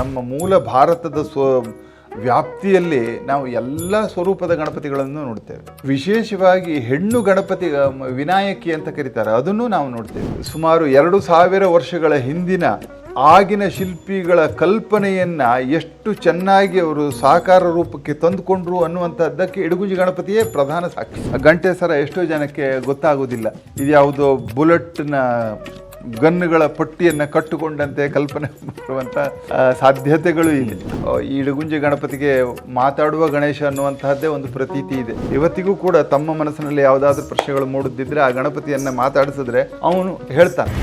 ನಮ್ಮ ಮೂಲ ಭಾರತದ ಸ್ವ ವ್ಯಾಪ್ತಿಯಲ್ಲಿ ನಾವು ಎಲ್ಲ ಸ್ವರೂಪದ ಗಣಪತಿಗಳನ್ನು ನೋಡ್ತೇವೆ. ವಿಶೇಷವಾಗಿ ಹೆಣ್ಣು ಗಣಪತಿ ವಿನಾಯಕಿ ಅಂತ ಕರೀತಾರೆ. ಅದನ್ನು ನಾವು ನೋಡ್ತೇವೆ. ಸುಮಾರು ಎರಡು ಸಾವಿರ ವರ್ಷಗಳ ಹಿಂದಿನ ಆಗಿನ ಶಿಲ್ಪಿಗಳ ಕಲ್ಪನೆಯನ್ನು ಎಷ್ಟು ಚೆನ್ನಾಗಿ ಅವರು ಸಾಕಾರ ರೂಪಕ್ಕೆ ತಂದುಕೊಂಡ್ರು ಅನ್ನುವಂಥದ್ದಕ್ಕೆ ಇಡಗುಂಜಿ ಗಣಪತಿಯೇ ಪ್ರಧಾನ ಸಾಕ್ಷಿ. ಗಂಟೆ ಸರ ಎಷ್ಟೋ ಜನಕ್ಕೆ ಗೊತ್ತಾಗೋದಿಲ್ಲ ಇದು ಯಾವುದೋ ಬುಲೆಟ್ನ ಗನ್ನುಗಳ ಪಟ್ಟಿಯನ್ನು ಕಟ್ಟುಕೊಂಡಂತೆ ಕಲ್ಪನೆ ಮಾಡುವಂಥ ಸಾಧ್ಯತೆಗಳು ಇದೆ. ಈ ಇಡಗುಂಜಿ ಗಣಪತಿಗೆ ಮಾತಾಡುವ ಗಣೇಶ ಅನ್ನುವಂತಹದ್ದೇ ಒಂದು ಪ್ರತೀತಿ ಇದೆ. ಇವತ್ತಿಗೂ ಕೂಡ ತಮ್ಮ ಮನಸ್ಸಿನಲ್ಲಿ ಯಾವುದಾದ್ರೂ ಪ್ರಶ್ನೆಗಳು ಮೂಡುತ್ತಿದ್ದರೆ ಆ ಗಣಪತಿಯನ್ನು ಮಾತಾಡಿಸಿದ್ರೆ ಅವನು ಹೇಳ್ತಾನೆ.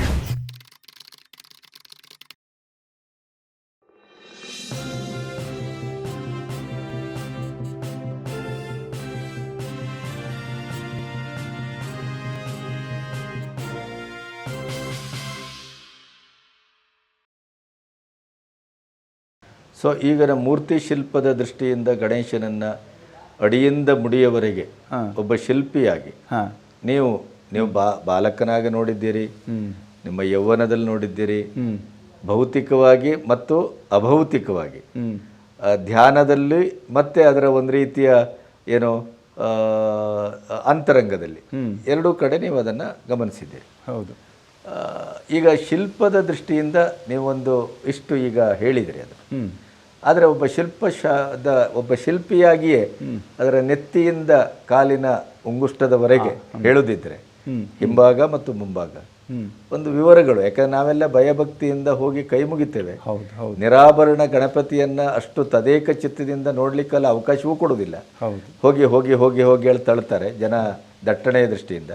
ಸೊ ಈಗ ಮೂರ್ತಿ ಶಿಲ್ಪದ ದೃಷ್ಟಿಯಿಂದ ಗಣೇಶನನ್ನ ಅಡಿಯಿಂದ ಮುಡಿಯವರೆಗೆ ಒಬ್ಬ ಶಿಲ್ಪಿಯಾಗಿ. ಹಾ. ನೀವು ನೀವು ಬಾ ಬಾಲಕನಾಗಿ ನೋಡಿದ್ದೀರಿ ನಿಮ್ಮ ಯೌವನದಲ್ಲಿ ನೋಡಿದ್ದೀರಿ ಭೌತಿಕವಾಗಿ ಮತ್ತು ಅಭೌತಿಕವಾಗಿ. ಧ್ಯಾನದಲ್ಲಿ ಮತ್ತೆ ಅದರ ಒಂದು ರೀತಿಯ ಏನು ಅಂತರಂಗದಲ್ಲಿ. ಎರಡೂ ಕಡೆ ನೀವು ಅದನ್ನು ಗಮನಿಸಿದ್ದೀರಿ. ಹೌದು. ಈಗ ಶಿಲ್ಪದ ದೃಷ್ಟಿಯಿಂದ ನೀವೊಂದು ಇಷ್ಟು ಈಗ ಹೇಳಿದಿರಿ ಅದು. ಆದರೆ ಒಬ್ಬ ಶಿಲ್ಪ ಶಾದ ಒಬ್ಬ ಶಿಲ್ಪಿಯಾಗಿಯೇ ಅದರ ನೆತ್ತಿಯಿಂದ ಕಾಲಿನ ಉಂಗುಷ್ಟದವರೆಗೆ ಹೇಳುದಿದ್ರೆ ಹಿಂಭಾಗ ಮತ್ತು ಮುಂಭಾಗ. ಒಂದು ವಿವರಗಳು ಯಾಕಂದ್ರೆ ನಾವೆಲ್ಲ ಭಯಭಕ್ತಿಯಿಂದ ಹೋಗಿ ಕೈ ಮುಗಿತೇವೆ. ಹೌದು ಹೌದು. ನಿರಾಭರಣ ಗಣಪತಿಯನ್ನ ಅಷ್ಟು ತದೇಕ ಚಿತ್ತದಿಂದ ನೋಡ್ಲಿಕ್ಕೆಲ್ಲ ಅವಕಾಶವೂ ಕೊಡುವುದಿಲ್ಲ. ಹೋಗಿ ಹೋಗಿ ಹೋಗಿ ಹೋಗಿ ಹೇಳಿ ತಳ್ತಾರೆ ಜನ ದಟ್ಟಣೆಯ ದೃಷ್ಟಿಯಿಂದ.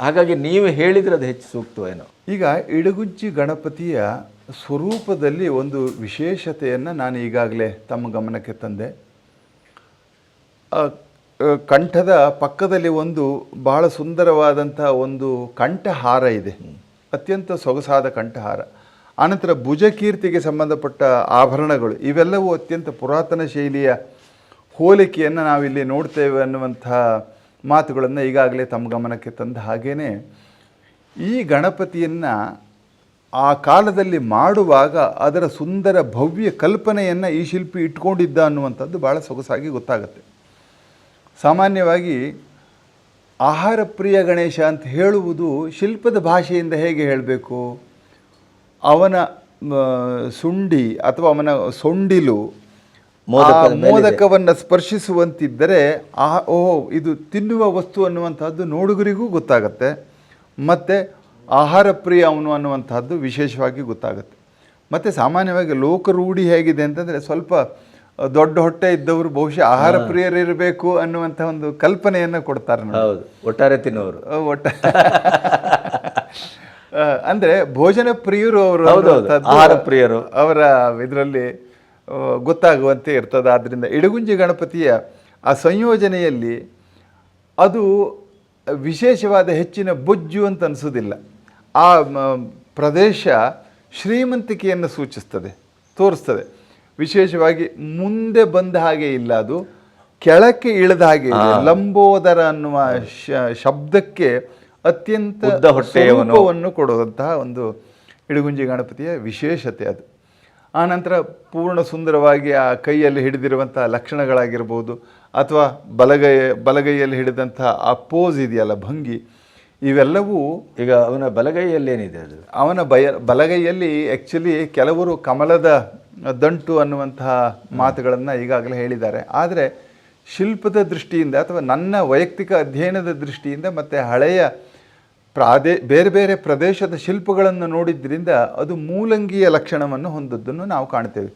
ಹಾಗಾಗಿ ನೀವು ಹೇಳಿದ್ರೆ ಅದು ಹೆಚ್ಚು ಸೂಕ್ತವೇನೋ. ಈಗ ಇಡಗುಜ್ಜಿ ಗಣಪತಿಯ ಸ್ವರೂಪದಲ್ಲಿ ಒಂದು ವಿಶೇಷತೆಯನ್ನು ನಾನು ಈಗಾಗಲೇ ತಮ್ಮ ಗಮನಕ್ಕೆ ತಂದೆ. ಕಂಠದ ಪಕ್ಕದಲ್ಲಿ ಒಂದು ಬಹಳ ಸುಂದರವಾದಂಥ ಒಂದು ಕಂಠಹಾರ ಇದೆ. ಅತ್ಯಂತ ಸೊಗಸಾದ ಕಂಠಹಾರ. ಆನಂತರ ಭುಜಕೀರ್ತಿಗೆ ಸಂಬಂಧಪಟ್ಟ ಆಭರಣಗಳು, ಇವೆಲ್ಲವೂ ಅತ್ಯಂತ ಪುರಾತನ ಶೈಲಿಯ ಹೋಲಿಕೆಯನ್ನು ನಾವಿಲ್ಲಿ ನೋಡ್ತೇವೆ ಅನ್ನುವಂಥ ಮಾತುಗಳನ್ನು ಈಗಾಗಲೇ ತಮ್ಮ ಗಮನಕ್ಕೆ ತಂದ ಹಾಗೇ ಈ ಗಣಪತಿಯನ್ನು ಆ ಕಾಲದಲ್ಲಿ ಮಾಡುವಾಗ ಅದರ ಸುಂದರ ಭವ್ಯ ಕಲ್ಪನೆಯನ್ನು ಈ ಶಿಲ್ಪಿ ಇಟ್ಕೊಂಡಿದ್ದ ಅನ್ನುವಂಥದ್ದು ಭಾಳ ಸೊಗಸಾಗಿ ಗೊತ್ತಾಗುತ್ತೆ. ಸಾಮಾನ್ಯವಾಗಿ ಆಹಾರ ಪ್ರಿಯ ಗಣೇಶ ಅಂತ ಹೇಳುವುದು ಶಿಲ್ಪದ ಭಾಷೆಯಿಂದ ಹೇಗೆ ಹೇಳಬೇಕು? ಅವನ ಸುಂಡಿ ಅಥವಾ ಅವನ ಸೊಂಡಿಲು ಮೋದಕವನ್ನು ಸ್ಪರ್ಶಿಸುವಂತಿದ್ದರೆ ಆ ಓಹೋ ಇದು ತಿನ್ನುವ ವಸ್ತು ಅನ್ನುವಂಥದ್ದು ನೋಡುಗರಿಗೂ ಗೊತ್ತಾಗತ್ತೆ. ಮತ್ತು ಆಹಾರ ಪ್ರಿಯ ಅವನು ಅನ್ನುವಂಥದ್ದು ವಿಶೇಷವಾಗಿ ಗೊತ್ತಾಗುತ್ತೆ ಮತ್ತು ಸಾಮಾನ್ಯವಾಗಿ ಲೋಕ ರೂಢಿ ಹೇಗಿದೆ ಅಂತಂದರೆ ಸ್ವಲ್ಪ ದೊಡ್ಡ ಹೊಟ್ಟೆ ಇದ್ದವರು ಬಹುಶಃ ಆಹಾರ ಪ್ರಿಯರಿರಬೇಕು ಅನ್ನುವಂಥ ಒಂದು ಕಲ್ಪನೆಯನ್ನು ಕೊಡ್ತಾರೆ. ಹೌದು ಒಟ್ಟಾರೆ ತಿನ್ನೋರು ಒಟ್ಟ ಅಂದರೆ ಅಂದ್ರೆ ಭೋಜನ ಪ್ರಿಯರು ಅವರು ಆಹಾರ ಪ್ರಿಯರು. ಅವರ ಇದರಲ್ಲಿ ಗೊತ್ತಾಗುವಂತೆ ಇರ್ತದೆ ಆದ್ದರಿಂದ ಇಡಗುಂಜಿ ಗಣಪತಿಯ ಆ ಸಂಯೋಜನೆಯಲ್ಲಿ ಅದು ವಿಶೇಷವಾದ ಹೆಚ್ಚಿನ ಬೊಜ್ಜು ಅಂತ ಅನಿಸೋದಿಲ್ಲ ಆ ಪ್ರದೇಶ ಶ್ರೀಮಂತಿಕೆಯನ್ನು ಸೂಚಿಸ್ತದೆ ತೋರಿಸ್ತದೆ. ವಿಶೇಷವಾಗಿ ಮುಂದೆ ಬಂದ ಹಾಗೆ ಇಲ್ಲ ಅದು ಕೆಳಕ್ಕೆ ಇಳಿದ ಹಾಗೆ ಲಂಬೋದರ ಅನ್ನುವ ಶ- ಶಬ್ದಕ್ಕೆ ಅತ್ಯಂತ ಉದ್ದ ಹೊಟ್ಟೆಯವನು. ಕೊಡುವಂತಹ ಒಂದು ಇಡಗುಂಜಿ ಗಣಪತಿಯ ವಿಶೇಷತೆ ಅದು. ಆ ನಂತರ ಪೂರ್ಣ ಸುಂದರವಾಗಿ ಆ ಕೈಯಲ್ಲಿ ಹಿಡಿದಿರುವಂತಹ ಲಕ್ಷಣಗಳಾಗಿರ್ಬೋದು ಅಥವಾ ಬಲಗೈ ಬಲಗೈಯಲ್ಲಿ ಹಿಡಿದಂತಹ ಆ ಪೋಸ್ ಇದೆಯಲ್ಲ ಭಂಗಿ ಇವೆಲ್ಲವೂ ಈಗ ಅವನ ಬಲಗೈಯಲ್ಲಿ ಏನಿದೆ ಅದು. ಅವನ ಬಯ, ಬಲಗೈಯಲ್ಲಿ ಆ್ಯಕ್ಚುಲಿ ಕೆಲವರು ಕಮಲದ ದಂಟು ಅನ್ನುವಂತಹ ಮಾತುಗಳನ್ನು ಈಗಾಗಲೇ ಹೇಳಿದ್ದಾರೆ. ಆದರೆ ಶಿಲ್ಪದ ದೃಷ್ಟಿಯಿಂದ ಅಥವಾ ನನ್ನ ವೈಯಕ್ತಿಕ ಅಧ್ಯಯನದ ದೃಷ್ಟಿಯಿಂದ ಮತ್ತು ಹಳೆಯ ಪ್ರಾದೇ, ಬೇರೆ ಬೇರೆ ಪ್ರದೇಶದ ಶಿಲ್ಪಗಳನ್ನು ನೋಡಿದ್ದರಿಂದ ಅದು ಮೂಲಂಗಿಯ ಲಕ್ಷಣವನ್ನು ಹೊಂದದ್ದನ್ನು ನಾವು ಕಾಣ್ತೇವೆ.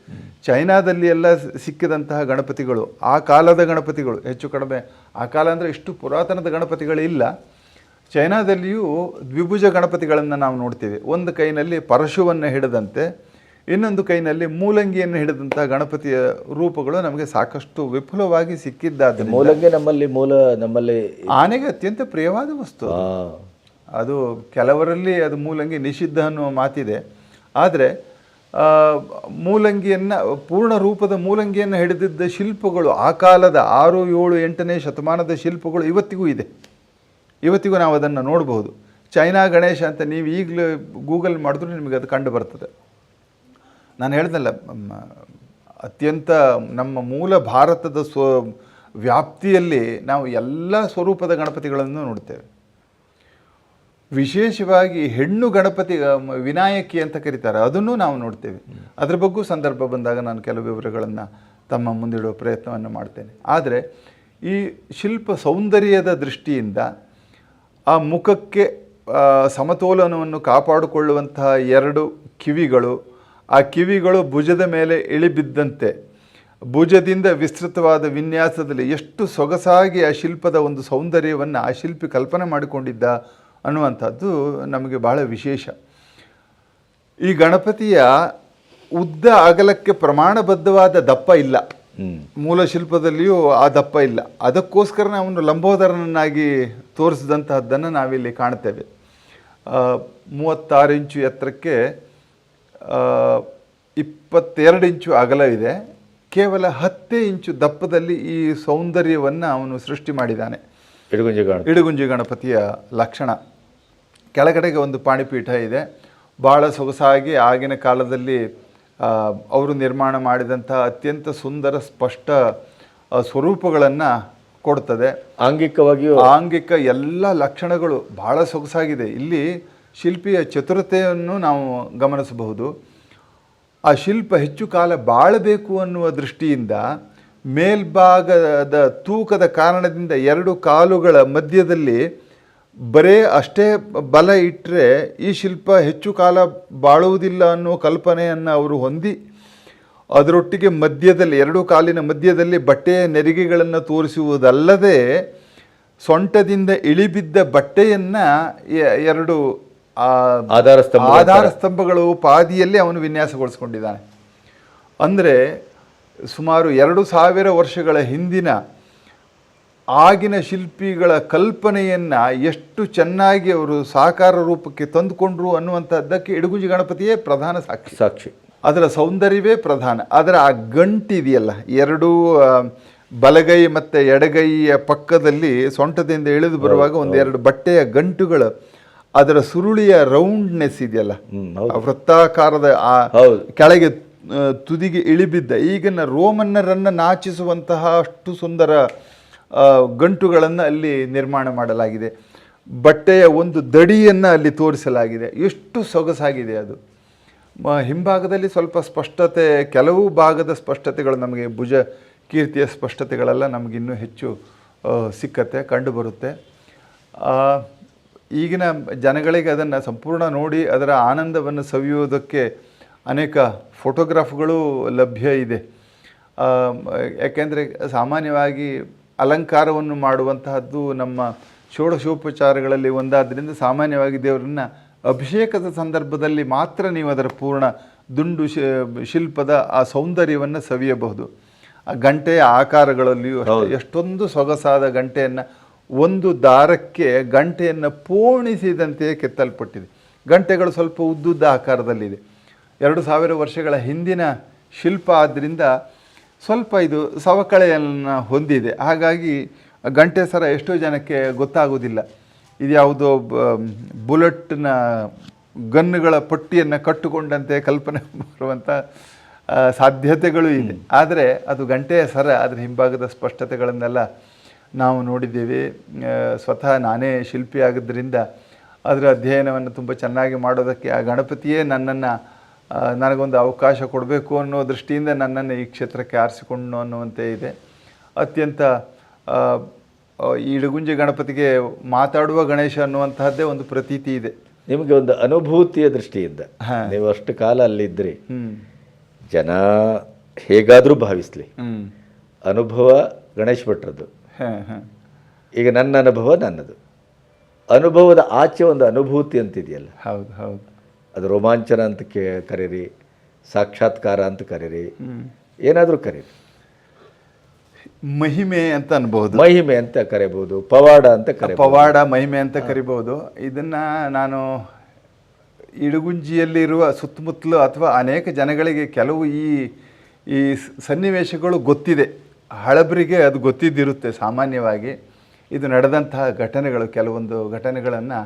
ಚೈನಾದಲ್ಲಿ ಎಲ್ಲ ಸಿಕ್ಕಿದಂತಹ ಗಣಪತಿಗಳು, ಆ ಕಾಲದ ಗಣಪತಿಗಳು, ಹೆಚ್ಚು ಕಡಿಮೆ, ಆ ಕಾಲ ಅಂದರೆ ಇಷ್ಟು ಪುರಾತನದ ಗಣಪತಿಗಳಿಲ್ಲ. ಚೈನಾದಲ್ಲಿಯೂ ದ್ವಿಭುಜ ಗಣಪತಿಗಳನ್ನು ನಾವು ನೋಡ್ತೀವಿ. ಒಂದು ಕೈನಲ್ಲಿ ಪರಶುವನ್ನು ಹಿಡಿದಂತೆ ಇನ್ನೊಂದು ಕೈನಲ್ಲಿ ಮೂಲಂಗಿಯನ್ನು ಹಿಡಿದಂತಹ ಗಣಪತಿಯ ರೂಪಗಳು ನಮಗೆ ಸಾಕಷ್ಟು ವಿಫುಲವಾಗಿ ಸಿಕ್ಕಿದ್ದಾದ ಮೂಲಂಗಿ ನಮ್ಮಲ್ಲಿ ಮೂಲ ನಮ್ಮಲ್ಲಿ ಆನೆಗೆ ಅತ್ಯಂತ ಪ್ರಿಯವಾದ ವಸ್ತು ಅದು. ಕೆಲವರಲ್ಲಿ ಅದು ಮೂಲಂಗಿ ನಿಷಿದ್ಧ ಅನ್ನುವ ಮಾತಿದೆ. ಆದರೆ ಮೂಲಂಗಿಯನ್ನು ಪೂರ್ಣ ರೂಪದ ಮೂಲಂಗಿಯನ್ನು ಹಿಡಿದಿದ್ದ ಶಿಲ್ಪಗಳು ಆ ಕಾಲದ ಆರು ಏಳು ಎಂಟನೇ ಶತಮಾನದ ಶಿಲ್ಪಗಳು ಇವತ್ತಿಗೂ ಇದೆ. ಇವತ್ತಿಗೂ ನಾವು ಅದನ್ನು ನೋಡಬಹುದು ಚೈನಾ ಗಣೇಶ ಅಂತ ನೀವು ಈಗಲೂ ಗೂಗಲ್ ಮಾಡಿದ್ರೂ ನಿಮಗೆ ಅದು ಕಂಡು ಬರ್ತದೆ. ನಾನು ಹೇಳ್ದಲ್ಲ ಅತ್ಯಂತ ನಮ್ಮ ಮೂಲ ಭಾರತದ ಸ್ವ, ವ್ಯಾಪ್ತಿಯಲ್ಲಿ ನಾವು ಎಲ್ಲ ಸ್ವರೂಪದ ಗಣಪತಿಗಳನ್ನು ನೋಡ್ತೇವೆ. ವಿಶೇಷವಾಗಿ ಹೆಣ್ಣು ಗಣಪತಿ ವಿನಾಯಕಿ ಅಂತ ಕರೀತಾರೆ, ಅದನ್ನು ನಾವು ನೋಡ್ತೇವೆ. ಅದ್ರ ಬಗ್ಗೂ ಸಂದರ್ಭ ಬಂದಾಗ ನಾನು ಕೆಲವು ವಿವರಗಳನ್ನು ತಮ್ಮ ಮುಂದಿಡುವ ಪ್ರಯತ್ನವನ್ನು ಮಾಡ್ತೇನೆ. ಆದರೆ ಈ ಶಿಲ್ಪ ಸೌಂದರ್ಯದ ದೃಷ್ಟಿಯಿಂದ ಆ ಮುಖಕ್ಕೆ ಸಮತೋಲನವನ್ನು ಕಾಪಾಡಿಕೊಳ್ಳುವಂತಹ ಎರಡು ಕಿವಿಗಳು, ಆ ಕಿವಿಗಳು ಭುಜದ ಮೇಲೆ ಇಳಿಬಿದ್ದಂತೆ. ಭುಜದಿಂದ ವಿಸ್ತೃತವಾದ ವಿನ್ಯಾಸದಲ್ಲಿ ಎಷ್ಟು ಸೊಗಸಾಗಿ ಆ ಶಿಲ್ಪದ ಒಂದು ಸೌಂದರ್ಯವನ್ನು ಆ ಶಿಲ್ಪಿ ಕಲ್ಪನೆ ಮಾಡಿಕೊಂಡಿದ್ದ ಅನ್ನುವಂಥದ್ದು ನಮಗೆ ಬಹಳ ವಿಶೇಷ. ಈ ಗಣಪತಿಯ ಉದ್ದ ಅಗಲಕ್ಕೆ ಪ್ರಮಾಣಬದ್ಧವಾದ ದಪ್ಪ ಇಲ್ಲ. ಮೂಲ ಶಿಲ್ಪದಲ್ಲಿಯೂ ಆ ದಪ್ಪ ಇಲ್ಲ. ಅದಕ್ಕೋಸ್ಕರನೇ ಅವನು ಲಂಬೋದರನನ್ನಾಗಿ ತೋರಿಸಿದಂತಹದ್ದನ್ನು ನಾವಿಲ್ಲಿ ಕಾಣ್ತೇವೆ. ಮೂವತ್ತಾರು ಇಂಚು ಎತ್ತರಕ್ಕೆ ಇಪ್ಪತ್ತೆರಡು ಇಂಚು ಅಗಲವಿದೆ ಕೇವಲ ಹತ್ತೇ ಇಂಚು ದಪ್ಪದಲ್ಲಿ ಈ ಸೌಂದರ್ಯವನ್ನು ಅವನು ಸೃಷ್ಟಿ ಮಾಡಿದ್ದಾನೆ. ಇಡಗುಂಜಿ ಇಡಗುಂಜಿ ಗಣಪತಿಯ ಲಕ್ಷಣ. ಕೆಳಗಡೆಗೆ ಒಂದು ಪಾಣಿಪೀಠ ಇದೆ. ಭಾಳ ಸೊಗಸಾಗಿ ಆಗಿನ ಕಾಲದಲ್ಲಿ ಅವರು ನಿರ್ಮಾಣ ಮಾಡಿದಂಥ ಅತ್ಯಂತ ಸುಂದರ ಸ್ಪಷ್ಟ ಸ್ವರೂಪಗಳನ್ನು ಕೊಡ್ತದೆ. ಆಂಗಿಕವಾಗಿಯೂ ಆಂಗಿಕ ಎಲ್ಲ ಲಕ್ಷಣಗಳು ಬಹಳ ಸೊಗಸಾಗಿದೆ. ಇಲ್ಲಿ ಶಿಲ್ಪಿಯ ಚತುರತೆಯನ್ನು ನಾವು ಗಮನಿಸಬಹುದು. ಆ ಶಿಲ್ಪ ಹೆಚ್ಚು ಕಾಲ ಬಾಳಬೇಕು ಅನ್ನುವ ದೃಷ್ಟಿಯಿಂದ ಮೇಲ್ಭಾಗದ ತೂಕದ ಕಾರಣದಿಂದ ಎರಡು ಕಾಲುಗಳ ಮಧ್ಯದಲ್ಲಿ ಬರೇ ಅಷ್ಟೇ ಬಲ ಇಟ್ಟರೆ ಈ ಶಿಲ್ಪ ಹೆಚ್ಚು ಕಾಲ ಬಾಳುವುದಿಲ್ಲ ಅನ್ನೋ ಕಲ್ಪನೆಯನ್ನು ಅವರು ಹೊಂದಿ ಅದರೊಟ್ಟಿಗೆ ಮಧ್ಯದಲ್ಲಿ ಎರಡು ಕಾಲಿನ ಮಧ್ಯದಲ್ಲಿ ಬಟ್ಟೆಯ ನೆರಿಗೆಗಳನ್ನು ತೋರಿಸುವುದಲ್ಲದೆ ಸೊಂಟದಿಂದ ಇಳಿಬಿದ್ದ ಬಟ್ಟೆಯನ್ನು ಎರಡು ಆಧಾರ ಸ್ತಂಭ ಆಧಾರ ಸ್ತಂಭಗಳು ಪಾದಿಯಲ್ಲಿ ಅವನು ವಿನ್ಯಾಸಗೊಳಿಸ್ಕೊಂಡಿದ್ದಾನೆ. ಅಂದರೆ ಸುಮಾರು ಎರಡು ಸಾವಿರ ವರ್ಷಗಳ ಹಿಂದಿನ ಆಗಿನ ಶಿಲ್ಪಿಗಳ ಕಲ್ಪನೆಯನ್ನು ಎಷ್ಟು ಚೆನ್ನಾಗಿ ಅವರು ಸಾಕಾರ ರೂಪಕ್ಕೆ ತಂದುಕೊಂಡ್ರು ಅನ್ನುವಂಥದ್ದಕ್ಕೆ ಇಡಗುಂಜಿ ಗಣಪತಿಯೇ ಪ್ರಧಾನ ಸಾಕ್ಷಿ. ಸಾಕ್ಷಿ. ಅದರ ಸೌಂದರ್ಯವೇ ಪ್ರಧಾನ. ಅದರ ಆ ಗಂಟಿದೆಯಲ್ಲ ಎರಡೂ ಬಲಗೈ ಮತ್ತು ಎಡಗೈಯ ಪಕ್ಕದಲ್ಲಿ ಸೊಂಟದಿಂದ ಇಳಿದು ಬರುವಾಗ ಒಂದೆರಡು ಬಟ್ಟೆಯ ಗಂಟುಗಳು ಅದರ ಸುರುಳಿಯ ರೌಂಡ್ನೆಸ್ ಇದೆಯಲ್ಲ ವೃತ್ತಾಕಾರದ ಆ ಕೆಳಗೆ ತುದಿಗೆ ಇಳಿಬಿದ್ದ ಈಗಿನ ರೋಮನ್ನರನ್ನು ನಾಚಿಸುವಂತಹ ಅಷ್ಟು ಸುಂದರ ಗಂಟುಗಳನ್ನು ಅಲ್ಲಿ ನಿರ್ಮಾಣ ಮಾಡಲಾಗಿದೆ. ಬಟ್ಟೆಯ ಒಂದು ದಡಿಯನ್ನು ಅಲ್ಲಿ ತೋರಿಸಲಾಗಿದೆ. ಎಷ್ಟು ಸೊಗಸಾಗಿದೆ ಅದು. ಹಿಂಭಾಗದಲ್ಲಿ ಸ್ವಲ್ಪ ಸ್ಪಷ್ಟತೆ, ಕೆಲವು ಭಾಗದ ಸ್ಪಷ್ಟತೆಗಳು ನಮಗೆ ಭುಜ ಕೀರ್ತಿಯ ಸ್ಪಷ್ಟತೆಗಳೆಲ್ಲ ನಮಗಿನ್ನೂ ಹೆಚ್ಚು ಸಿಕ್ಕತ್ತೆ, ಕಂಡುಬರುತ್ತೆ. ಈಗಿನ ಜನಗಳಿಗೆ ಅದನ್ನು ಸಂಪೂರ್ಣ ನೋಡಿ ಅದರ ಆನಂದವನ್ನು ಸವಿಯುವುದಕ್ಕೆ ಅನೇಕ ಫೋಟೋಗ್ರಾಫ್ಗಳು ಲಭ್ಯ ಇದೆ. ಯಾಕೆಂದರೆ ಸಾಮಾನ್ಯವಾಗಿ ಅಲಂಕಾರವನ್ನು ಮಾಡುವಂತಹದ್ದು ನಮ್ಮ ಷೋಡಶೋಪಚಾರಗಳಲ್ಲಿ ಒಂದಾದ್ದರಿಂದ ಸಾಮಾನ್ಯವಾಗಿ ದೇವರನ್ನ ಅಭಿಷೇಕದ ಸಂದರ್ಭದಲ್ಲಿ ಮಾತ್ರ ನೀವು ಅದರ ಪೂರ್ಣ ದುಂಡು ಶಿ- ಶಿಲ್ಪದ ಆ ಸೌಂದರ್ಯವನ್ನು ಸವಿಯಬಹುದು. ಆ ಗಂಟೆಯ ಆಕಾರಗಳಲ್ಲಿಯೂ ಎಷ್ಟೊಂದು ಸೊಗಸಾದ ಗಂಟೆಯನ್ನು ಒಂದು ದಾರಕ್ಕೆ ಗಂಟೆಯನ್ನು ಪೋಣಿಸಿದಂತೆಯೇ ಕೆತ್ತಲ್ಪಟ್ಟಿದೆ. ಗಂಟೆಗಳು ಸ್ವಲ್ಪ ಉದ್ದುದ್ದ ಆಕಾರದಲ್ಲಿದೆ. ಎರಡು ಸಾವಿರ ವರ್ಷಗಳ ಹಿಂದಿನ ಶಿಲ್ಪ ಆದ್ದರಿಂದ ಸ್ವಲ್ಪ ಇದು ಸವಕಳೆಯನ್ನು ಹೊಂದಿದೆ. ಹಾಗಾಗಿ ಗಂಟೆ ಸರ ಎಷ್ಟೋ ಜನಕ್ಕೆ ಗೊತ್ತಾಗೋದಿಲ್ಲ ಇದು ಯಾವುದೋ ಬುಲೆಟ್ನ ಗನ್ನುಗಳ ಪಟ್ಟಿಯನ್ನು ಕಟ್ಟುಕೊಂಡಂತೆ ಕಲ್ಪನೆ ಬರುವಂಥ ಸಾಧ್ಯತೆಗಳು ಇದೆ. ಆದರೆ ಅದು ಗಂಟೆಯ ಸರ ಅದರ ಹಿಂಭಾಗದ ಸ್ಪಷ್ಟತೆಗಳನ್ನೆಲ್ಲ ನಾವು ನೋಡಿದ್ದೇವೆ. ಸ್ವತಃ ನಾನೇ ಶಿಲ್ಪಿ ಆಗಿದ್ದರಿಂದ ಅದರ ಅಧ್ಯಯನವನ್ನು ತುಂಬ ಚೆನ್ನಾಗಿ ಮಾಡೋದಕ್ಕೆ ಆ ಗಣಪತಿಯೇ ನನ್ನನ್ನು ನನಗೊಂದು ಅವಕಾಶ ಕೊಡಬೇಕು ಅನ್ನೋ ದೃಷ್ಟಿಯಿಂದ ನನ್ನನ್ನು ಈ ಕ್ಷೇತ್ರಕ್ಕೆ ಆರಿಸಿಕೊಂಡು ಅನ್ನುವಂತೆ ಇದೆ. ಅತ್ಯಂತ ಈ ಇಡಗುಂಜಿ ಗಣಪತಿಗೆ ಮಾತಾಡುವ ಗಣೇಶ ಅನ್ನುವಂತಹದ್ದೇ ಒಂದು ಪ್ರತೀತಿ ಇದೆ. ನಿಮಗೆ ಒಂದು ಅನುಭೂತಿಯ ದೃಷ್ಟಿಯಿಂದ ನೀವು ಅಷ್ಟು ಕಾಲ ಅಲ್ಲಿದ್ದರೆ ಜನ ಹೇಗಾದರೂ ಭಾವಿಸಲಿ. ಅನುಭವ ಗಣೇಶ್ ಭಟ್ರದ್ದು. ಹಾಂ ಹಾಂ. ಈಗ ನನ್ನ ಅನುಭವ ನನ್ನದು. ಅನುಭವದ ಆಚೆ ಒಂದು ಅನುಭೂತಿ ಅಂತಿದೆಯಲ್ಲ. ಹೌದು ಹೌದು. ಅದು ರೋಮಾಂಚನ ಅಂತ ಕೇ ಕರೀರಿ ಸಾಕ್ಷಾತ್ಕಾರ ಅಂತ ಕರೀರಿ ಏನಾದರೂ ಕರೀರಿ. ಮಹಿಮೆ ಅಂತ ಅನ್ಬಹುದು. ಮಹಿಮೆ ಅಂತ ಕರಿಬಹುದು ಪವಾಡ ಅಂತ ಕರೆ ಪವಾಡ ಮಹಿಮೆ ಅಂತ ಕರಿಬಹುದು. ಇದನ್ನ ನಾನು ಇಡಗುಂಜಿಯಲ್ಲಿರುವ ಸುತ್ತಮುತ್ತಲು ಅಥವಾ ಅನೇಕ ಜನಗಳಿಗೆ ಕೆಲವು ಈ ಈ ಸನ್ನಿವೇಶಗಳು ಗೊತ್ತಿದೆ. ಹಳಬರಿಗೆ ಅದು ಗೊತ್ತಿದ್ದಿರುತ್ತೆ ಸಾಮಾನ್ಯವಾಗಿ. ಇದು ನಡೆದಂತಹ ಘಟನೆಗಳು ಕೆಲವೊಂದು ಘಟನೆಗಳನ್ನು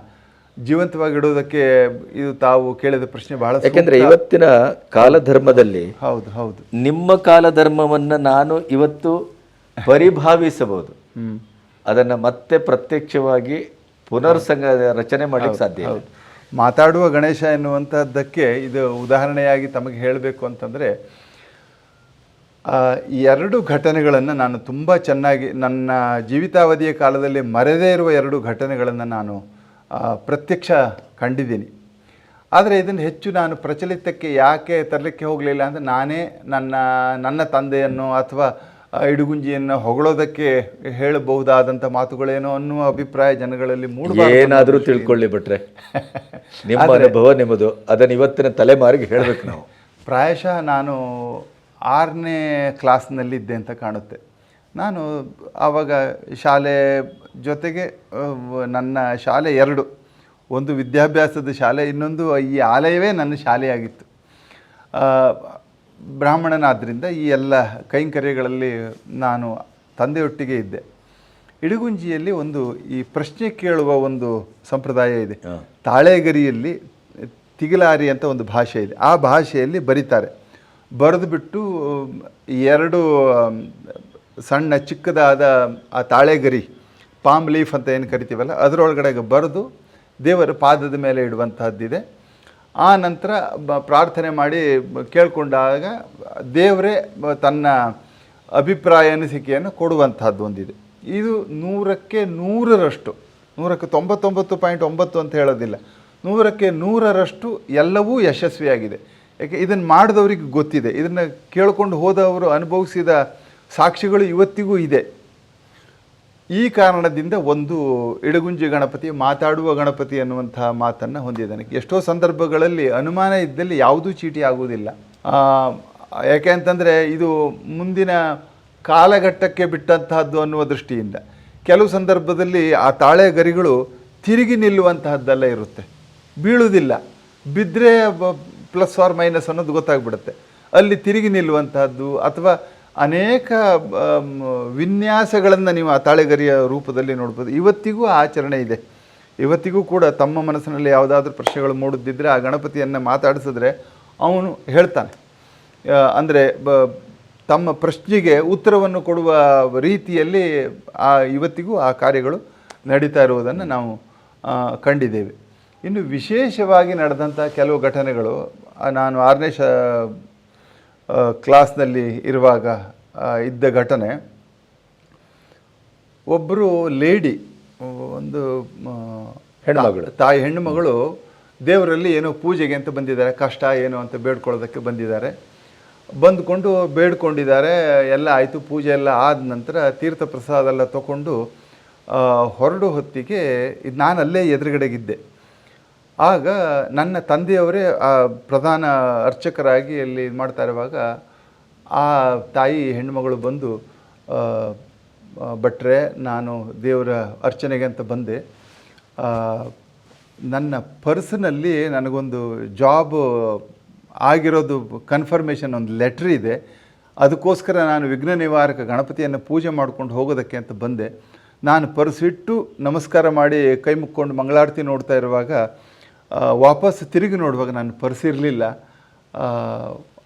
ಜೀವಂತವಾಗಿ ಇಡೋದಕ್ಕೆ ಇದು ತಾವು ಕೇಳಿದ ಪ್ರಶ್ನೆ ಬಹಳ. ಯಾಕೆಂದ್ರೆ ಇವತ್ತಿನ ಕಾಲಧರ್ಮದಲ್ಲಿ ಹೌದು ಹೌದು. ನಿಮ್ಮ ಕಾಲಧರ್ಮವನ್ನ ನಾನು ಇವತ್ತು ಪರಿಭಾವಿಸಬಹುದು. ಅದನ್ನ ಮತ್ತೆ ಪ್ರತ್ಯಕ್ಷವಾಗಿ ಪುನರ್ಸಂಗ ರಚನೆ ಮಾಡಲಿಕ್ಕೆ ಸಾಧ್ಯ ಮಾತಾಡುವ ಗಣೇಶ ಎನ್ನುವಂಥದ್ದಕ್ಕೆ ಇದು ಉದಾಹರಣೆಯಾಗಿ ತಮಗೆ ಹೇಳಬೇಕು ಅಂತಂದರೆ ಆ, ಎರಡು ಘಟನೆಗಳನ್ನು ನಾನು ತುಂಬ ಚೆನ್ನಾಗಿ ನನ್ನ ಜೀವಿತಾವಧಿಯ ಕಾಲದಲ್ಲಿ ಮರೆದೇ ಇರುವ ಎರಡು ಘಟನೆಗಳನ್ನು ನಾನು ಪ್ರತ್ಯಕ್ಷ ಕಂಡಿದ್ದೀನಿ. ಆದರೆ ಇದನ್ನು ಹೆಚ್ಚು ನಾನು ಪ್ರಚಲಿತಕ್ಕೆ ಯಾಕೆ ತರಲಿಕ್ಕೆ ಹೋಗಲಿಲ್ಲ ಅಂದರೆ ನಾನೇ ನನ್ನ ನನ್ನ ತಂದೆಯನ್ನು ಅಥವಾ ಇಡುಗುಂಜಿಯನ್ನು ಹೊಗಳೋದಕ್ಕೆ ಹೇಳಬಹುದಾದಂಥ ಮಾತುಗಳೇನೋ ಅನ್ನುವ ಅಭಿಪ್ರಾಯ ಜನಗಳಲ್ಲಿ ಮೂಡಬಾರದು ಏನಾದರೂ ತಿಳ್ಕೊಳ್ಳಿ ಬಿಟ್ರೆ. ನಿಮ್ಮ ಅನುಭವ ನಿಮ್ಮದು. ಅದನ್ನು ಇವತ್ತಿನ ತಲೆಮಾರಿಗೆ ಹೇಳಬೇಕು ನಾವು. ಪ್ರಾಯಶಃ ನಾನು ಆರನೇ ಕ್ಲಾಸ್ನಲ್ಲಿದ್ದೆ ಅಂತ ಕಾಣುತ್ತೆ. ನಾನು ಆವಾಗ ಶಾಲೆ ಜೊತೆಗೆ ನನ್ನ ಶಾಲೆ ಎರಡು. ಒಂದು ವಿದ್ಯಾಭ್ಯಾಸದ ಶಾಲೆ ಇನ್ನೊಂದು ಈ ಆಲಯವೇ ನನ್ನ ಶಾಲೆಯಾಗಿತ್ತು. ಬ್ರಾಹ್ಮಣನಾದ್ದರಿಂದ ಈ ಎಲ್ಲ ಕೈಂಕರ್ಯಗಳಲ್ಲಿ ನಾನು ತಂದೆಯೊಟ್ಟಿಗೆ ಇದ್ದೆ. ಇಡಗುಂಜಿಯಲ್ಲಿ ಒಂದು ಈ ಪ್ರಶ್ನೆ ಕೇಳುವ ಒಂದು ಸಂಪ್ರದಾಯ ಇದೆ. ತಾಳೆಗರಿಯಲ್ಲಿ ತಿಗಲಾರಿ ಅಂತ ಒಂದು ಭಾಷೆ ಇದೆ. ಆ ಭಾಷೆಯಲ್ಲಿ ಬರೀತಾರೆ. ಬರೆದು ಬಿಟ್ಟು ಎರಡು ಸಣ್ಣ ಚಿಕ್ಕದಾದ ಆ ತಾಳೆಗರಿ ಪಾಮ್ ಲೀಫ್ ಅಂತ ಏನು ಕರಿತೀವಲ್ಲ, ಅದರೊಳಗಡೆ ಬರೆದು ದೇವರ ಪಾದದ ಮೇಲೆ ಇಡುವಂತಹದ್ದಿದೆ. ಆ ನಂತರ ಪ್ರಾರ್ಥನೆ ಮಾಡಿ ಕೇಳ್ಕೊಂಡಾಗ ದೇವರೇ ತನ್ನ ಅಭಿಪ್ರಾಯ ಅನಿಸಿಕೆಯನ್ನು ಕೊಡುವಂತಹದ್ದು ಒಂದಿದೆ. ಇದು ನೂರಕ್ಕೆ ನೂರರಷ್ಟು, ನೂರಕ್ಕೆ ತೊಂಬತ್ತೊಂಬತ್ತು ಪಾಯಿಂಟ್ ಒಂಬತ್ತು ಅಂತ ಹೇಳೋದಿಲ್ಲ, ನೂರಕ್ಕೆ ನೂರರಷ್ಟು ಎಲ್ಲವೂ ಯಶಸ್ವಿಯಾಗಿದೆ. ಯಾಕೆ ಇದನ್ನು ಮಾಡಿದವರಿಗೆ ಗೊತ್ತಿದೆ, ಇದನ್ನು ಕೇಳಿಕೊಂಡು ಹೋದವರು ಅನುಭವಿಸಿದ ಸಾಕ್ಷಿಗಳು ಇವತ್ತಿಗೂ ಇದೆ. ಈ ಕಾರಣದಿಂದ ಒಂದು ಇಡಗುಂಜಿ ಗಣಪತಿ, ಮಾತಾಡುವ ಗಣಪತಿ ಅನ್ನುವಂತಹ ಮಾತನ್ನು ಹೊಂದಿದ್ದಾನೆ. ಎಷ್ಟೋ ಸಂದರ್ಭಗಳಲ್ಲಿ ಅನುಮಾನ ಇದ್ದಲ್ಲಿ ಯಾವುದೂ ಚೀಟಿ ಆಗುವುದಿಲ್ಲ. ಯಾಕೆ ಅಂತಂದರೆ ಇದು ಮುಂದಿನ ಕಾಲಘಟ್ಟಕ್ಕೆ ಬಿಟ್ಟಂತಹದ್ದು ಅನ್ನುವ ದೃಷ್ಟಿಯಿಂದ. ಕೆಲವು ಸಂದರ್ಭದಲ್ಲಿ ಆ ತಾಳೆ ಗರಿಗಳು ತಿರುಗಿ ನಿಲ್ಲುವಂತಹದ್ದೆಲ್ಲ ಇರುತ್ತೆ. ಬೀಳುವುದಿಲ್ಲ. ಬಿದ್ದರೆ ಪ್ಲಸ್ ಆರ್ ಮೈನಸ್ ಅನ್ನೋದು ಗೊತ್ತಾಗ್ಬಿಡುತ್ತೆ. ಅಲ್ಲಿ ತಿರುಗಿ ನಿಲ್ಲುವಂತಹದ್ದು ಅಥವಾ ಅನೇಕ ವಿನ್ಯಾಸಗಳನ್ನು ನೀವು ಆ ತಾಳೆಗರಿಯ ರೂಪದಲ್ಲಿ ನೋಡ್ಬೋದು. ಇವತ್ತಿಗೂ ಆಚರಣೆ ಇದೆ. ಇವತ್ತಿಗೂ ಕೂಡ ತಮ್ಮ ಮನಸ್ಸಿನಲ್ಲಿ ಯಾವುದಾದ್ರೂ ಪ್ರಶ್ನೆಗಳು ಮೂಡುತ್ತಿದ್ದರೆ ಆ ಗಣಪತಿಯನ್ನು ಮಾತಾಡಿಸಿದ್ರೆ ಅವನು ಹೇಳ್ತಾನೆ. ಅಂದರೆ ತಮ್ಮ ಪ್ರಶ್ನೆಗೆ ಉತ್ತರವನ್ನು ಕೊಡುವ ರೀತಿಯಲ್ಲಿ ಆ, ಇವತ್ತಿಗೂ ಆ ಕಾರ್ಯಗಳು ನಡೀತಾ ಇರುವುದನ್ನು ನಾವು ಕಂಡಿದ್ದೇವೆ. ಇನ್ನು ವಿಶೇಷವಾಗಿ ನಡೆದಂಥ ಕೆಲವು ಘಟನೆಗಳು ನಾನು ಆರನೇ ಶ ಕ್ಲಾಸ್ನಲ್ಲಿ ಇರುವಾಗ ಇದ್ದ ಘಟನೆ. ಒಬ್ಬರು ಲೇಡಿ ಒಂದು ಹೆಣ್ಮಗಳು. ತಾಯಿ ಹೆಣ್ಣುಮಗಳು ದೇವರಲ್ಲಿ ಏನೋ ಪೂಜೆಗೆ ಅಂತ ಬಂದಿದ್ದಾರೆ ಕಷ್ಟ ಏನು ಅಂತ ಬೇಡ್ಕೊಳ್ಳೋದಕ್ಕೆ ಬಂದಿದ್ದಾರೆ. ಬಂದುಕೊಂಡು ಬೇಡ್ಕೊಂಡಿದ್ದಾರೆ ಎಲ್ಲ ಆಯಿತು ಪೂಜೆ ಎಲ್ಲ ಆದ ನಂತರ ತೀರ್ಥ ಪ್ರಸಾದ ಎಲ್ಲ ತಗೊಂಡು ಹೊರಡು ಹೊತ್ತಿಗೆ ಇದು ನಾನು ಅಲ್ಲೇ ಎದುರುಗಡೆಗಿದ್ದೆ. ಆಗ ನನ್ನ ತಂದೆಯವರೇ ಆ ಪ್ರಧಾನ ಅರ್ಚಕರಾಗಿ ಅಲ್ಲಿ ಇದು ಮಾಡ್ತಾ ಇರುವಾಗ ಆ ತಾಯಿ ಹೆಣ್ಣುಮಗಳು ಬಂದು ಭಟ್ರೆ, ನಾನು ದೇವರ ಅರ್ಚನೆಗೆ ಅಂತ ಬಂದೆ. ನನ್ನ ಪರ್ಸನಲ್ಲಿ ನನಗೊಂದು ಜಾಬ್ ಆಗಿರೋದು ಕನ್ಫರ್ಮೇಷನ್ ಒಂದು ಲೆಟ್ರ್ ಇದೆ. ಅದಕ್ಕೋಸ್ಕರ ನಾನು ವಿಘ್ನ ನಿವಾರಕ ಗಣಪತಿಯನ್ನು ಪೂಜೆ ಮಾಡ್ಕೊಂಡು ಹೋಗೋದಕ್ಕೆ ಅಂತ ಬಂದೆ. ನಾನು ಪರ್ಸ್ ಇಟ್ಟು ನಮಸ್ಕಾರ ಮಾಡಿ ಕೈ ಮುಕ್ಕೊಂಡು ಮಂಗಳಾರತಿ ನೋಡ್ತಾ ಇರುವಾಗ ವಾಪಸ್ ತಿರುಗಿ ನೋಡುವಾಗ ನಾನು ಪರ್ಸಿರಲಿಲ್ಲ.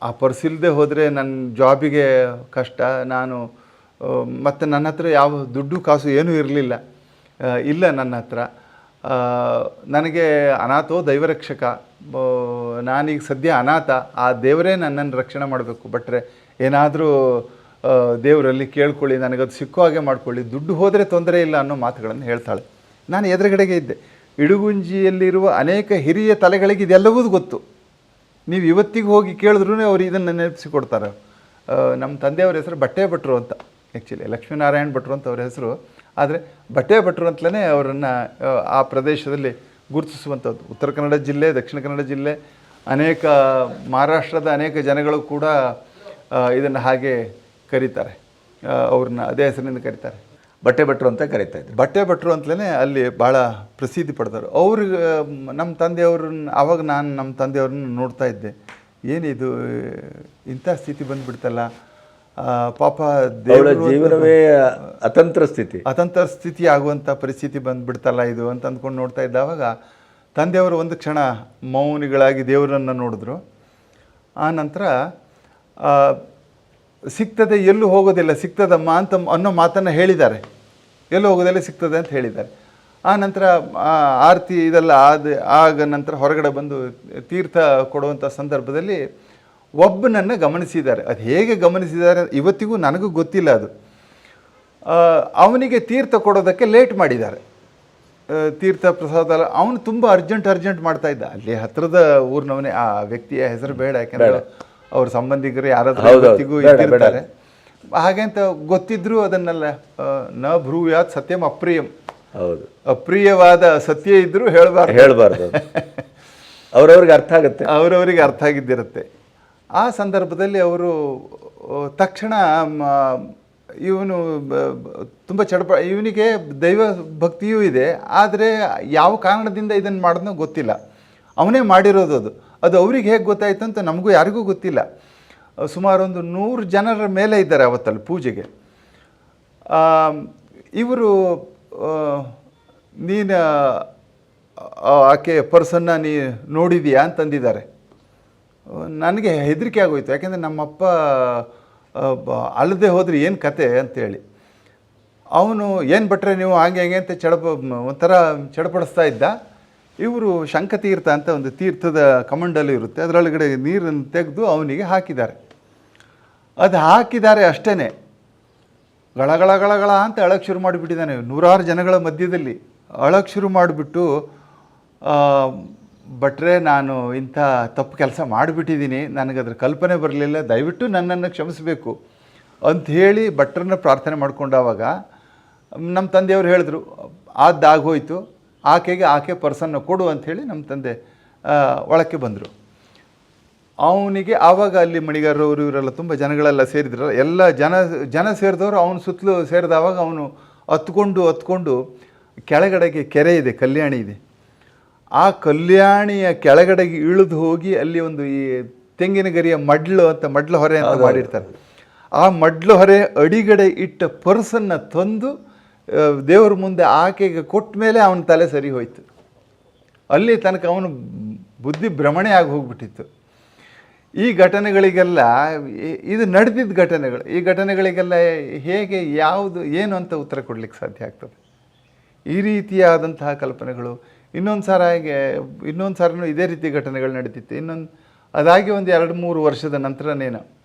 ಆ ಪರ್ಸಿಲ್ಲದೆ ಹೋದರೆ ನನ್ನ ಜಾಬಿಗೆ ಕಷ್ಟ. ನಾನು ಮತ್ತು ನನ್ನ ಹತ್ರ ಯಾವ ದುಡ್ಡು ಕಾಸು ಏನೂ ಇರಲಿಲ್ಲ. ಇಲ್ಲ ನನ್ನ ಹತ್ರ. ನನಗೆ ಅನಾಥೋ ದೈವರಕ್ಷಕ ನಾನೀಗ ಸದ್ಯ ಅನಾಥ. ಆ ದೇವರೇ ನನ್ನನ್ನು ರಕ್ಷಣೆ ಮಾಡಬೇಕು. ಬಟ್ರೆ ಏನಾದರೂ ದೇವರಲ್ಲಿ ಕೇಳ್ಕೊಳ್ಳಿ, ನನಗದು ಸಿಕ್ಕೋ ಹಾಗೆ ಮಾಡ್ಕೊಳ್ಳಿ. ದುಡ್ಡು ಹೋದರೆ ತೊಂದರೆ ಇಲ್ಲ ಅನ್ನೋ ಮಾತುಗಳನ್ನು ಹೇಳ್ತಾಳೆ. ನಾನು ಎದುರುಗಡೆಗೆ ಇದ್ದೆ. ಇಡುಗುಂಜಿಯಲ್ಲಿರುವ ಅನೇಕ ಹಿರಿಯ ತಲೆಗಳಿಗೆ ಇದೆಲ್ಲವೂ ಗೊತ್ತು. ನೀವು ಇವತ್ತಿಗೆ ಹೋಗಿ ಕೇಳಿದ್ರೂ ಅವರು ಇದನ್ನು ನೆನಪಿಸಿಕೊಡ್ತಾರೆ. ನಮ್ಮ ತಂದೆಯವ್ರ ಹೆಸರು ಬಟ್ಟೆ ಭಟ್ರು ಅಂತ ಆ್ಯಕ್ಚುಲಿ ಲಕ್ಷ್ಮೀನಾರಾಯಣ ಭಟ್ರು ಅಂತ ಅವ್ರ ಹೆಸರು. ಆದರೆ ಬಟ್ಟೆ ಭಟ್ರು ಅಂತಲೇ ಅವರನ್ನು, ಆ ಪ್ರದೇಶದಲ್ಲಿ ಗುರುತಿಸುವಂಥದ್ದು. ಉತ್ತರ ಕನ್ನಡ ಜಿಲ್ಲೆ, ದಕ್ಷಿಣ ಕನ್ನಡ ಜಿಲ್ಲೆ, ಅನೇಕ ಮಹಾರಾಷ್ಟ್ರದ ಅನೇಕ ಜನಗಳು ಕೂಡ ಇದನ್ನು ಹಾಗೆ ಕರೀತಾರೆ. ಅವ್ರನ್ನ ಅದೇ ಹೆಸರಿನಿಂದ ಕರೀತಾರೆ. ಬಟ್ಟೆ ಭಟ್ರು ಅಂತ ಕರೀತಾ ಇದ್ರು. ಬಟ್ಟೆ ಭಟ್ರು ಅಂತಲೇ ಅಲ್ಲಿ ಭಾಳ ಪ್ರಸಿದ್ಧಿ ಪಡೆದರು ಅವ್ರಿಗೆ ನಮ್ಮ ತಂದೆಯವ್ರನ್ನ ಆವಾಗ ನಾನು ನಮ್ಮ ತಂದೆಯವ್ರನ್ನ ನೋಡ್ತಾ ಇದ್ದೆ. ಏನಿದು ಇಂಥ ಸ್ಥಿತಿ ಬಂದ್ಬಿಡ್ತಲ್ಲ. ಪಾಪ ದೇವರ ಜೀವನವೇ ಅತಂತ್ರ ಸ್ಥಿತಿ. ಅತಂತ್ರ ಸ್ಥಿತಿ ಆಗುವಂಥ ಪರಿಸ್ಥಿತಿ ಬಂದ್ಬಿಡ್ತಲ್ಲ ಇದು ಅಂತ ಅಂದ್ಕೊಂಡು ನೋಡ್ತಾ ಇದ್ದಾವಾಗ ತಂದೆಯವರು ಒಂದು ಕ್ಷಣ ಮೌನಿಗಳಾಗಿ ದೇವರನ್ನು ನೋಡಿದ್ರು. ಆ ನಂತರ ಸಿಗ್ತದೆ ಎಲ್ಲೂ ಹೋಗೋದಿಲ್ಲ ಸಿಗ್ತದಮ್ಮ ಅಂತ ಅನ್ನೋ ಮಾತನ್ನು ಹೇಳಿದ್ದಾರೆ. ಎಲ್ಲೂ ಹೋಗೋದಿಲ್ಲ ಸಿಗ್ತದೆ ಅಂತ ಹೇಳಿದ್ದಾರೆ. ಆ ನಂತರ ಆರತಿ ಇದೆಲ್ಲ ಆದ, ಆಗ ನಂತರ ಹೊರಗಡೆ ಬಂದು ತೀರ್ಥ ಕೊಡುವಂಥ ಸಂದರ್ಭದಲ್ಲಿ ಒಬ್ಬನನ್ನು ಗಮನಿಸಿದ್ದಾರೆ. ಅದು ಹೇಗೆ ಗಮನಿಸಿದ್ದಾರೆ ಇವತ್ತಿಗೂ ನನಗೂ ಗೊತ್ತಿಲ್ಲ ಅದು. ಅವನಿಗೆ ತೀರ್ಥ ಕೊಡೋದಕ್ಕೆ ಲೇಟ್ ಮಾಡಿದ್ದಾರೆ. ತೀರ್ಥ ಪ್ರಸಾದ, ಅವನು ತುಂಬ ಅರ್ಜೆಂಟ್ ಅರ್ಜೆಂಟ್ ಮಾಡ್ತಾ ಇದ್ದ. ಅಲ್ಲಿ ಹತ್ತಿರದ ಊರಿನವನೇ, ಆ ವ್ಯಕ್ತಿಯ ಹೆಸರು ಬೇಡ, ಯಾಕಂದ್ರೆ ಅವ್ರ ಸಂಬಂಧಿಕರು ಯಾರಾದ್ರೂ ಹೌದೌದು. ಇವತ್ತಿಗೂ ಬೇಡ, ಇದ್ದಿರ್ತಾರೆ. ಹಾಗೆ ಅಂತ ಗೊತ್ತಿದ್ರು ಅದನ್ನೆಲ್ಲ ನ ಭ್ರೂಯಾತ್ ಸತ್ಯಂ ಅಪ್ರಿಯಂ. ಹೌದು. ಅಪ್ರಿಯವಾದ ಸತ್ಯ ಇದ್ರೂ ಹೇಳಬಾರ್ದು. ಹೇಳಬಾರ್ದು. ಅವ್ರವ್ರಿಗೆ ಅರ್ಥ ಆಗುತ್ತೆ. ಅವರವರಿಗೆ ಅರ್ಥ ಆಗಿದ್ದಿರುತ್ತೆ. ಆ ಸಂದರ್ಭದಲ್ಲಿ ಅವರು ತಕ್ಷಣ ಇವನು ತುಂಬ ಚಡಪ ಇವನಿಗೆ ದೈವ ಭಕ್ತಿಯೂ ಇದೆ ಆದರೆ ಯಾವ ಕಾರಣದಿಂದ ಇದನ್ನು ಮಾಡೋದನ್ನೂ ಗೊತ್ತಿಲ್ಲ. ಅವನೇ ಮಾಡಿರೋದು ಅದು. ಅದು ಅವ್ರಿಗೆ ಹೇಗೆ ಗೊತ್ತಾಯ್ತು ಅಂತ ನಮಗೂ ಯಾರಿಗೂ ಗೊತ್ತಿಲ್ಲ. ಸುಮಾರೊಂದು ನೂರು ಜನರ ಮೇಲೆ ಇದ್ದಾರೆ ಅವತ್ತಲ್ಲಿ ಪೂಜೆಗೆ. ಇವರು ನೀನು ಆಕೆ ಪರ್ಸನ್ನ ನೀ ನೋಡಿದೀಯಾ ಅಂತಂದಿದ್ದಾರೆ. ನನಗೆ ಹೆದರಿಕೆ ಆಗೋಯ್ತು. ಯಾಕೆಂದರೆ ನಮ್ಮಪ್ಪ ಅಲ್ಲದೆ ಹೋದರೆ ಏನು ಕತೆ ಅಂತೇಳಿ. ಅವನು, ಏನು ಬಿಟ್ರೆ ನೀವು ಹಾಗೆ ಹಾಗೆ ಅಂತ ಚಡಪ, ಒಂಥರ ಚಡಪಡಿಸ್ತಾ ಇದ್ದ. ಇವರು ಶಂಖತೀರ್ಥ ಅಂತ ಒಂದು ತೀರ್ಥದ ಕಮಂಡಲು ಇರುತ್ತೆ. ಅದರೊಳಗಡೆ ನೀರನ್ನು ತೆಗೆದು ಅವನಿಗೆ ಹಾಕಿದ್ದಾರೆ. ಅದು ಹಾಕಿದ್ದಾರೆ ಅಷ್ಟೇ ಗಳಗಳಗಳಗಳ ಗಳಗಳ ಅಂತ ಅಳಕ್ಕೆ ಶುರು ಮಾಡಿಬಿಟ್ಟಿದ್ದಾನೆ. ನೂರಾರು ಜನಗಳ ಮಧ್ಯದಲ್ಲಿ ಅಳಕ್ಕೆ ಶುರು ಮಾಡಿಬಿಟ್ಟು ಬಟ್ರೆ ನಾನು ಇಂಥ ತಪ್ಪು ಕೆಲಸ ಮಾಡಿಬಿಟ್ಟಿದ್ದೀನಿ. ನನಗದ್ರ ಕಲ್ಪನೆ ಬರಲಿಲ್ಲ. ದಯವಿಟ್ಟು ನನ್ನನ್ನು ಕ್ಷಮಿಸಬೇಕು ಅಂತ ಹೇಳಿ ಭಟ್ರನ್ನ ಪ್ರಾರ್ಥನೆ ಮಾಡ್ಕೊಂಡಾವಾಗ ನಮ್ಮ ತಂದೆಯವರು ಹೇಳಿದ್ರು ಆಗೋಯ್ತು ಆಕೆಗೆ ಆಕೆ ಪರ್ಸನ್ನು ಕೊಡು ಅಂಥೇಳಿ ನಮ್ಮ ತಂದೆ ಒಳಕ್ಕೆ ಬಂದರು. ಅವನಿಗೆ ಆವಾಗ ಅಲ್ಲಿ ಮಣಿಗಾರರವರು ಇವರೆಲ್ಲ ತುಂಬ ಜನಗಳೆಲ್ಲ ಸೇರಿದ್ರಲ್ಲ ಎಲ್ಲ ಜನ ಜನ ಸೇರಿದವರು ಅವನು ಸುತ್ತಲೂ ಸೇರಿದವಾಗ ಅವನು ಹತ್ಕೊಂಡು ಹತ್ಕೊಂಡು ಕೆಳಗಡೆಗೆ ಕೆರೆ ಇದೆ ಕಲ್ಯಾಣಿ ಇದೆ. ಆ ಕಲ್ಯಾಣಿಯ ಕೆಳಗಡೆಗೆ ಇಳಿದು ಹೋಗಿ ಅಲ್ಲಿ ಒಂದು ಈ ತೆಂಗಿನ ಗರಿಯ ಮಡ್ಲು ಅಂತ ಮಡ್ಲು ಹೊರೆ ಅಂತ ಮಾಡಿರ್ತಾರೆ. ಆ ಮಡ್ಲು ಹೊರೆ ಅಡಿಗಡೆ ಇಟ್ಟ ಪರ್ಸನ್ನು ತಂದು ದೇವರ ಮುಂದೆ ಆಕೆಗೆ ಕೊಟ್ಟ ಮೇಲೆ ಅವನ ತಲೆ ಸರಿ ಹೋಯ್ತು. ಅಲ್ಲಿ ತನಕ ಅವನು ಬುದ್ಧಿ ಭ್ರಮಣೆ ಆಗಿ ಹೋಗ್ಬಿಟ್ಟಿತ್ತು. ಈ ಘಟನೆಗಳಿಗೆಲ್ಲ ಇದು ನಡೆದಿದ್ದ ಘಟನೆಗಳು, ಈ ಘಟನೆಗಳಿಗೆಲ್ಲ ಹೇಗೆ, ಯಾವುದು, ಏನು ಅಂತ ಉತ್ತರ ಕೊಡಲಿಕ್ಕೆ ಸಾಧ್ಯ ಆಗ್ತದೆ? ಈ ರೀತಿಯಾದಂತಹ ಕಲ್ಪನೆಗಳು, ಇನ್ನೊಂದು ಸಾರ ಹಾಗೆ, ಇನ್ನೊಂದು ಸಾರನೂ ಇದೇ ರೀತಿ ಘಟನೆಗಳು ನಡೀತಿತ್ತು ಇನ್ನೊಂದು, ಅದಾಗಿ ಒಂದು ಎರಡು ಮೂರು ವರ್ಷದ ನಂತರನೇನು?